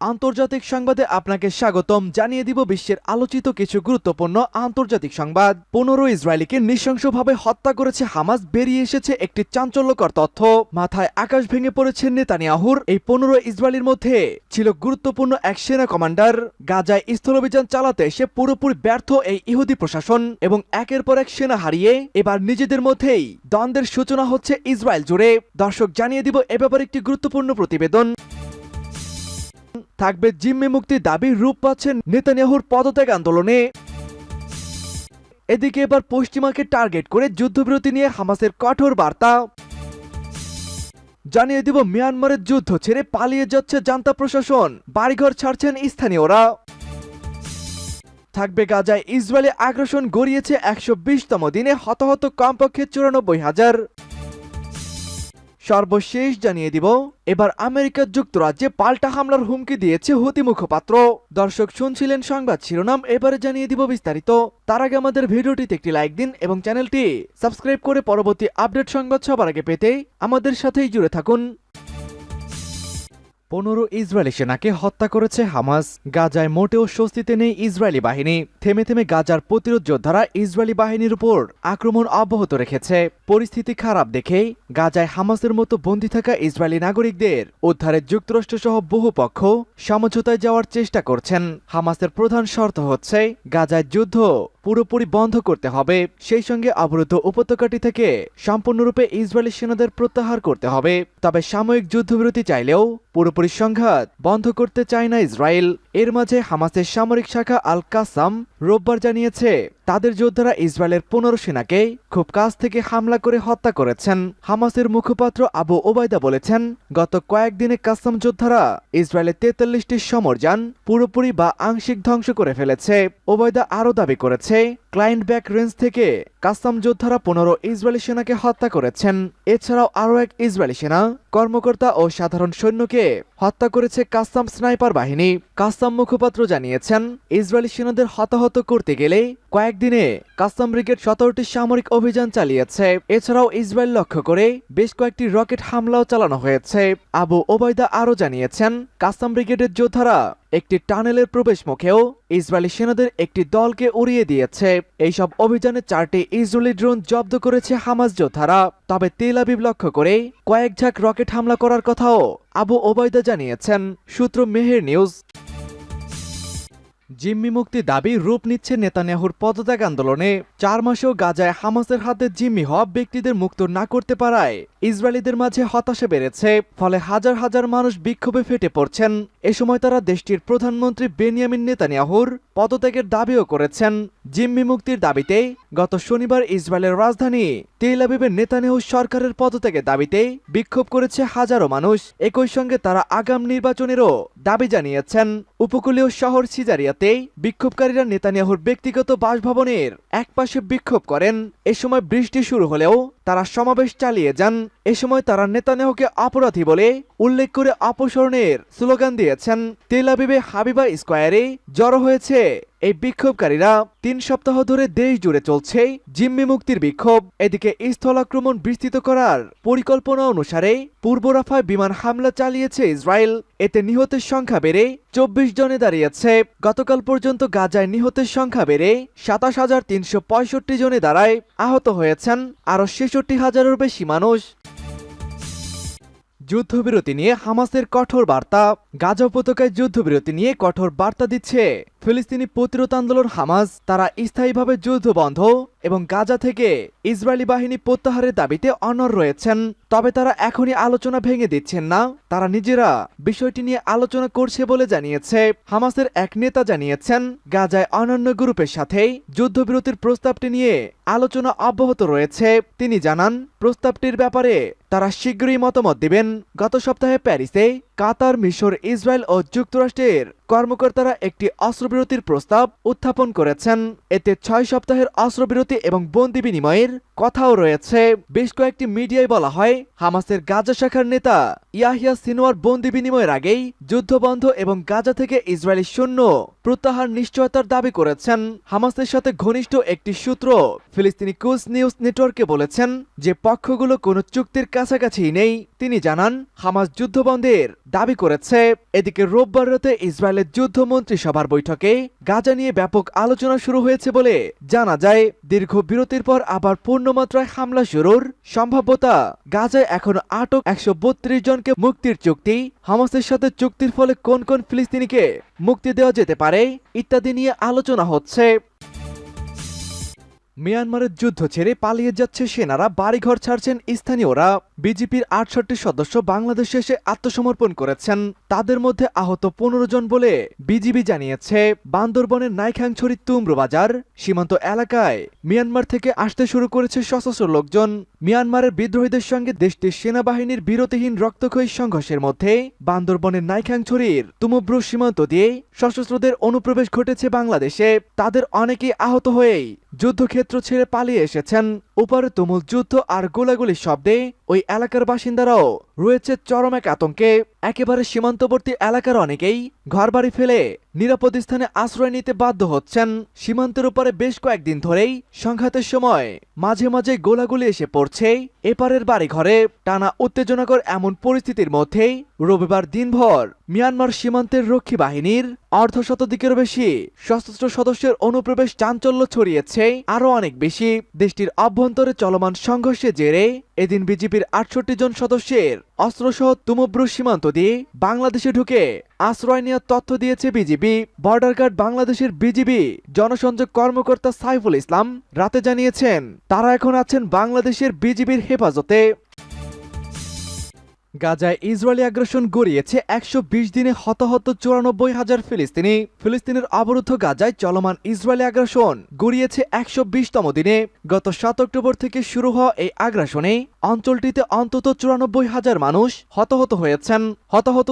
আন্তর্জাতিক সংবাদে আপনাকে স্বাগতম। জানিয়ে দিব বিশ্বের আলোচিত কিছু গুরুত্বপূর্ণ আন্তর্জাতিক সংবাদ। পনেরো ইসরায়েলিকে নৃশংসভাবে হত্যা করেছে হামাস, বেরিয়ে এসেছে একটি চাঞ্চল্যকর তথ্য। মাথায় আকাশ ভেঙে পড়েছে নেতানিয়াহুর। এই পনেরো ইসরায়েলির মধ্যে ছিল গুরুত্বপূর্ণ এক সেনা কমান্ডার। গাজায় স্থলাভিযান চালাতে সে পুরোপুরি ব্যর্থ এই ইহুদি প্রশাসন এবং একের পর এক সেনা হারিয়ে এবার নিজেদের মধ্যেই দ্বন্দ্বের সূচনা হচ্ছে ইসরায়েল জুড়ে। দর্শক, জানিয়ে দিব এ ব্যাপারে একটি গুরুত্বপূর্ণ প্রতিবেদন। থাকবে জিম্মি মুক্তির দাবি রূপ পাচ্ছেন নেতানিয়াহুর পদত্যাগ আন্দোলনে। এদিকে এবার পশ্চিমাকে টার্গেট করে যুদ্ধবিরতি নিয়ে হামাসের কঠোর বার্তা। জানিয়ে দিব, মিয়ানমারের যুদ্ধ ছেড়ে পালিয়ে যাচ্ছে জান্তা প্রশাসন। বাড়িঘর ছাড়ছেন স্থানীয়রা। থাকবে গাজায় ইসরায়েলে আগ্রাসন গড়িয়েছে একশো বিশতম দিনে, হতাহত কমপক্ষে চুরানব্বই হাজার। সর্বশেষ জানিয়ে দিব, এবার আমেরিকা যুক্তরাজ্যে পাল্টা হামলার হুমকি দিয়েছে হুতি মুখপাত্র। দর্শক শুনছিলেন সংবাদ শিরোনাম, এবারে জানিয়ে দিব বিস্তারিত। তার আগে আমাদের ভিডিওটিতে একটি লাইক দিন এবং চ্যানেলটি সাবস্ক্রাইব করে পরবর্তী আপডেট সংবাদ সবার আগে পেতে আমাদের সাথেই জুড়ে থাকুন। পনেরো ইসরায়েলি সেনাকে হত্যা করেছে হামাস। গাজায় মোটেও স্বস্তিতে নেই ইসরায়েলি বাহিনী। থেমে থেমে গাজার প্রতিরোধ যোদ্ধারা ইসরায়েলি বাহিনীর উপর আক্রমণ অব্যাহত রেখেছে। পরিস্থিতি খারাপ দেখেই গাজায় হামাসের মতো বন্দী থাকা ইসরায়েলি নাগরিকদের উদ্ধারে যুক্তরাষ্ট্র সহ বহু পক্ষ সমঝোতায় যাওয়ার চেষ্টা করছেন। হামাসের প্রধান শর্ত হচ্ছে, গাজায় যুদ্ধ পুরোপুরি বন্ধ করতে হবে। সেই সঙ্গে অবরুদ্ধ উপত্যকাটি থেকে সম্পূর্ণরূপে ইসরায়েলি সেনাদের প্রত্যাহার করতে হবে। তবে সাময়িক যুদ্ধবিরতি চাইলেও পুরোপুরি সংঘাত বন্ধ করতে চায় না ইসরায়েল। এর মাঝে হামাসের সামরিক শাখা আল কাসাম রোববার জানিয়েছে, তাদের যোদ্ধারা ইসরায়েলের পনেরো সেনাকে খুব কাছ থেকে হামলা করে হত্যা করেছেন। হামাসের মুখপাত্র আবু ওবায়দা বলেছেন, গত কয়েকদিনে কাসাম যোদ্ধারা ইসরায়েলের তেতাল্লিশটি সমরযান পুরোপুরি বা আংশিক ধ্বংস করে ফেলেছে। ওবায়দা আরও দাবি করেছে, ক্লায়েন্ট ব্যাক রেঞ্জ থেকে কাসাম যোদ্ধারা পনেরো ইসরায়েলি সেনাকে হত্যা করেছেন। এছাড়াও আরও এক ইসরায়েলি সেনা, কর্মকর্তা ও সাধারণ সৈন্যকে হত্যা করেছে কাসাম স্নাইপার বাহিনী। কাসাম মুখপাত্র জানিয়েছেন, ইসরায়েলি সেনাদের হতাহত করতে গেলে কয়েকদিনে কাসাম ব্রিগেড সতেরোটি সামরিক অভিযান চালিয়েছে। এছাড়াও ইসরায়েল লক্ষ্য করে বেশ কয়েকটি রকেট হামলাও চালানো হয়েছে। আবু ওবায়দা আরও জানিয়েছেন কাসাম ব্রিগেডের যোদ্ধারা একটি টানেলের প্রবেশ মুখেও ইসরায়েলি সেনাদের একটি দলকে উড়িয়ে দিয়েছে। এইসব অভিযানে চারটি ইসরায়েলি ড্রোন জব্দ করেছে হামাস যোদ্ধারা। তবে তেল আবিব লক্ষ্য করে কয়েক ঝাঁক রকেট হামলা করার কথাও আবু ওবায়দা জানিয়েছেন। সূত্র মেহের নিউজ জিম্মি মুক্তি দাবি রূপ নিচ্ছে নেতানিয়াহুর পদত্যাগ আন্দোলনে। চার মাসেও গাজায় হামাসের হাতে জিম্মি হওয়া ব্যক্তিদের মুক্ত না করতে পারায় ইসরায়েলিদের মাঝে হতাশা বেড়েছে, ফলে হাজার হাজার মানুষ বিক্ষোভে ফেটে পড়ছেন। এ সময় তারা দেশটির প্রধানমন্ত্রী বেনিয়ামিন নেতানিয়াহুর পদত্যাগের দাবিও করেছেন। জিম্মি মুক্তির দাবিতে গত শনিবার ইসরায়েলের রাজধানী তেল নেতানিয়াহু সরকারের পদত্যাগের দাবিতে বিক্ষোভ করেছে হাজারো মানুষ। একই সঙ্গে তারা আগাম নির্বাচনেরও দাবি জানিয়েছেন। উপকূলীয় শহর সিজারিয়াতে বিক্ষোভকারীরা নেতানিয়াহুর ব্যক্তিগত বাসভবনের একপাশে বিক্ষোভ করেন। এ সময় বৃষ্টি শুরু হলেও তারা সমাবেশ চালিয়ে যান। এ সময় তারা নেতানিয়াহুকে অপরাধী বলে উল্লেখ করে অপসরণের স্লোগান দিয়েছেন। তেল আবিবে হাবিবা স্কোয়ারে জড়ো হয়েছে এই বিক্ষোভকারীরা। তিন সপ্তাহ ধরে দেশ জুড়ে চলছে জিম্মি মুক্তির বিক্ষোভ। এদিকে স্থল আক্রমণ বিস্তৃত করার পরিকল্পনা অনুসারে পূর্ব রাফায় বিমান হামলা চালিয়েছে ইসরায়েল। এতে নিহতের সংখ্যা বেড়ে চব্বিশ জনে দাঁড়িয়েছে। গতকাল পর্যন্ত গাজায় নিহতের সংখ্যা বেড়ে সাতাশ হাজার তিনশো পঁয়ষট্টি জনে দাঁড়ায় আহত হয়েছেন। আরও ছেষট্টি হাজারের বেশি মানুষ। যুদ্ধবিরতি নিয়ে হামাসের কঠোর বার্তা। গাজা উপত্যকায় যুদ্ধবিরতি নিয়ে কঠোর বার্তা দিচ্ছে। ফিলিস্তিনি প্রতিরোধ আন্দোলন হামাস, তারা স্থায়ীভাবে যুদ্ধ বন্ধ। এবং গাজা থেকে ইসরায়েলি বাহিনী প্রত্যাহারের দাবিতে অনর রয়েছেন। তবে তারা এখনই আলোচনা ভেঙে দিচ্ছেন না। তারা নিজেরা বিষয়টি নিয়ে আলোচনা করছে বলে জানিয়েছে। হামাসের এক নেতা জানিয়েছেন, গাজায় অনন্য গ্রুপের সাথেই যুদ্ধবিরতির প্রস্তাবটি নিয়ে আলোচনা অব্যাহত রয়েছে। তিনি জানান, প্রস্তাবটির ব্যাপারে তারা শীঘ্রই মতামত দিবেন। গত সপ্তাহে প্যারিসে কাতার, মিশর, ইসরায়েল ও যুক্তরাষ্ট্রের কর্মকর্তারা একটি অস্ত্রবিরতির প্রস্তাব উত্থাপন করেছেন। এতে ছয় সপ্তাহের অস্ত্রবিরতি এবং বন্দি বিনিময়ের কথাও রয়েছে। বেশ কয়েকটি মিডিয়ায় বলা হয়, হামাসের গাজা শাখার নেতা ইয়াহিয়া সিনোয়ার বন্দি বিনিময়ের আগেই যুদ্ধবন্ধ এবং গাজা থেকে ইসরায়েলি সৈন্য প্রত্যাহার নিশ্চয়তার দাবি করেছেন। হামাসের সাথে ঘনিষ্ঠ একটি সূত্র ফিলিস্তিনি কুজ নিউজ নেটওয়ার্ককে বলেছেন যে পক্ষগুলো কোনো চুক্তির কাছাকাছি নেই। তিনি জানান, হামাস যুদ্ধবন্ধের দাবি করেছে, এদিকে রোববার রাতে ইসরায়েলের যুদ্ধ মন্ত্রিসভার বৈঠকে গাজা নিয়ে ব্যাপক আলোচনা শুরু হয়েছে বলে জানা যায়। দীর্ঘ বিরতির পর আবার পূর্ণমাত্রায় হামলা শুরুর সম্ভাব্যতা। গাজায় এখন আটক একশো বত্রিশ জনকে মুক্তির চুক্তি। হামাসের সাথে চুক্তির ফলে কোন কোন ফিলিস্তিনিকে মুক্তি দেওয়া যেতে পারে ইত্যাদি নিয়ে আলোচনা হচ্ছে। মিয়ানমারের যুদ্ধ ছেড়ে পালিয়ে যাচ্ছে সেনারা, বাড়িঘর ছাড়ছেন স্থানীয়রা। বিজেপির আটষট্টি সদস্য বাংলাদেশে এসে আত্মসমর্পণ করেছেন। তাদের মধ্যে আহত পনেরো জন বলে বিজিবি জানিয়েছে। বান্দরবনের নাইখাংছড়ি তুম্রবাজার সীমান্ত এলাকায় মিয়ানমার থেকে আসতে শুরু করেছে সশস্ত্র লোকজন। মিয়ানমারের বিদ্রোহীদের সঙ্গে দেশটির সেনাবাহিনীর বিরতিহীন রক্তক্ষয়ী সংঘর্ষের মধ্যে বান্দরবনের নাইখাংছড়ির তুমব্রু সীমান্ত দিয়ে সশস্ত্রদের অনুপ্রবেশ ঘটেছে বাংলাদেশে। তাদের অনেকেই আহত হয়েই যুদ্ধক্ষেত্র ছেড়ে পালিয়ে এসেছেন। উপরে তুমুল যুদ্ধ আর গোলাগুলির শব্দে ওই এলাকার বাসিন্দারাও রয়েছে চরম এক আতঙ্কে। একেবারে সীমান্তবর্তী এলাকার অনেকেই ঘরবাড়ি ফেলে নিরাপদ স্থানে আশ্রয় নিতে বাধ্য হচ্ছেন। সীমান্তের উপরে বেশ কয়েকদিন ধরেই সংঘাতের সময় মাঝে মাঝে গোলাগুলি এসে পড়ছে। এপারের বাড়ি ঘরে টানা উত্তেজনাকর এমন পরিস্থিতির মধ্যেই রবিবার দিনভর মিয়ানমার সীমান্তের রক্ষী বাহিনীর অর্ধশতাধিকেরও বেশি সশস্ত্র সদস্যের অনুপ্রবেশ চাঞ্চল্য ছড়িয়েছে। আরও অনেক বেশি দেশটির অভ্যন্তরে চলমান সংঘর্ষে জেরে এদিন বিজেপির আটষট্টি জন সদস্যের অস্ত্রসহ তুমব্রু সীমান্ত দিয়ে বাংলাদেশে ঢুকে আশ্রয় নেওয়ার তথ্য দিয়েছে বিজিবি বর্ডার গার্ড বাংলাদেশের বিজিবি জনসংযোগ কর্মকর্তা সাইফুল ইসলাম রাতে জানিয়েছেন, তারা এখন আছেন বাংলাদেশের বিজিবির হেফাজতে। গাজায় ইসরায়েলি আগ্রাসন গড়িয়েছে একশো বিশ দিনে হতাহত চুরানব্বই হাজার ফিলিস্তিনি। ফিলিস্তিনের অবরুদ্ধ গাজায় চলমান ইসরায়েলি আগ্রাসন গড়িয়েছে একশো বিশতম দিনে। গত সাত অক্টোবর থেকে শুরু হওয়া এই আগ্রাসনে অঞ্চলটিতে অন্তত চুরানব্বই হাজার মানুষ হতাহত হয়েছেন। হতাহত